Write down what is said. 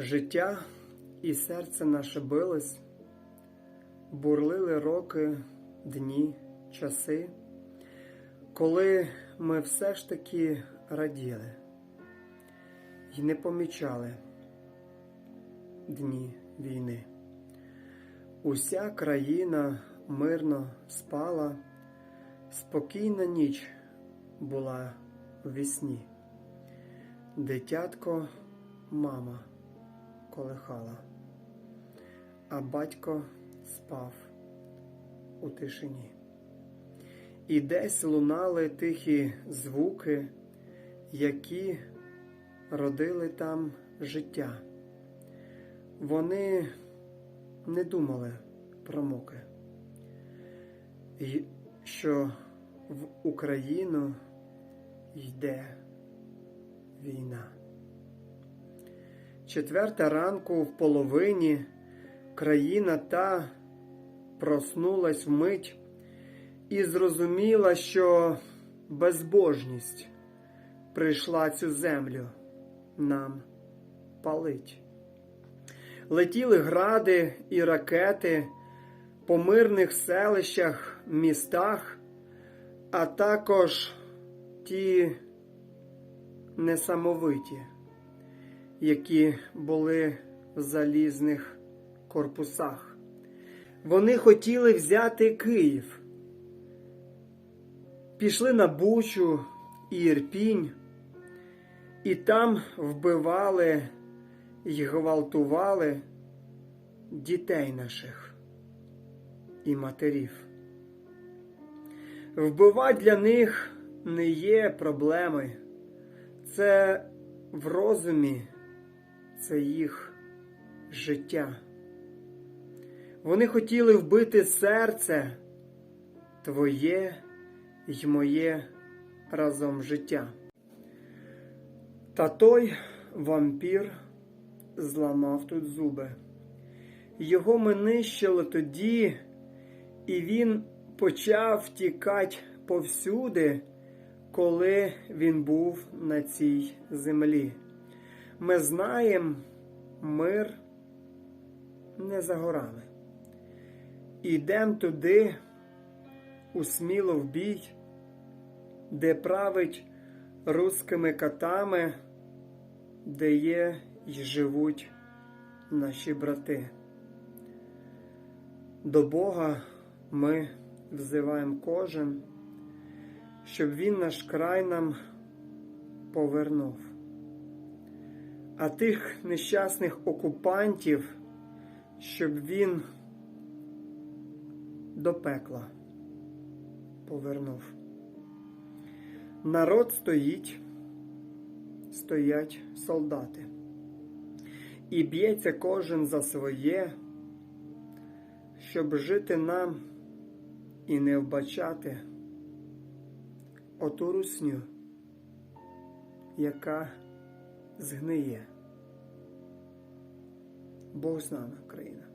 Життя і серце наше билось, бурлили роки, дні, часи, коли ми все ж таки раділи і не помічали дні війни. Уся країна мирно спала, спокійна ніч була в вісні. Дитятко мама колихала, а батько спав у тишині. І десь лунали тихі звуки, які родили там життя. Вони не думали про муки, що в Україну йде війна. Четверта ранку в половині країна та проснулась вмить і зрозуміла, що безбожність прийшла цю землю нам палить. Летіли гради і ракети по мирних селищах, містах, а також ті несамовиті, які були в залізних корпусах. Вони хотіли взяти Київ, пішли на Бучу і Ірпінь, і там вбивали і гвалтували дітей наших і матерів. Вбивати для них не є проблеми. Це в розумі, це їх життя. Вони хотіли вбити серце твоє й моє разом життя. Та той вампір зламав тут зуби. Його ми нищили тоді, і він почав тікати повсюди, коли він був на цій землі. Ми знаємо, мир не за горами. Ідем туди, у сміло в бій, де править рускими катами, де є й живуть наші брати. До Бога ми взиваємо кожен, щоб Він наш край нам повернув. А тих нещасних окупантів, щоб він до пекла повернув. Народ стоїть, стоять солдати, і б'ється кожен за своє, щоб жити нам і не вбачати оту русню, яка згниє. Бог з нами, країна.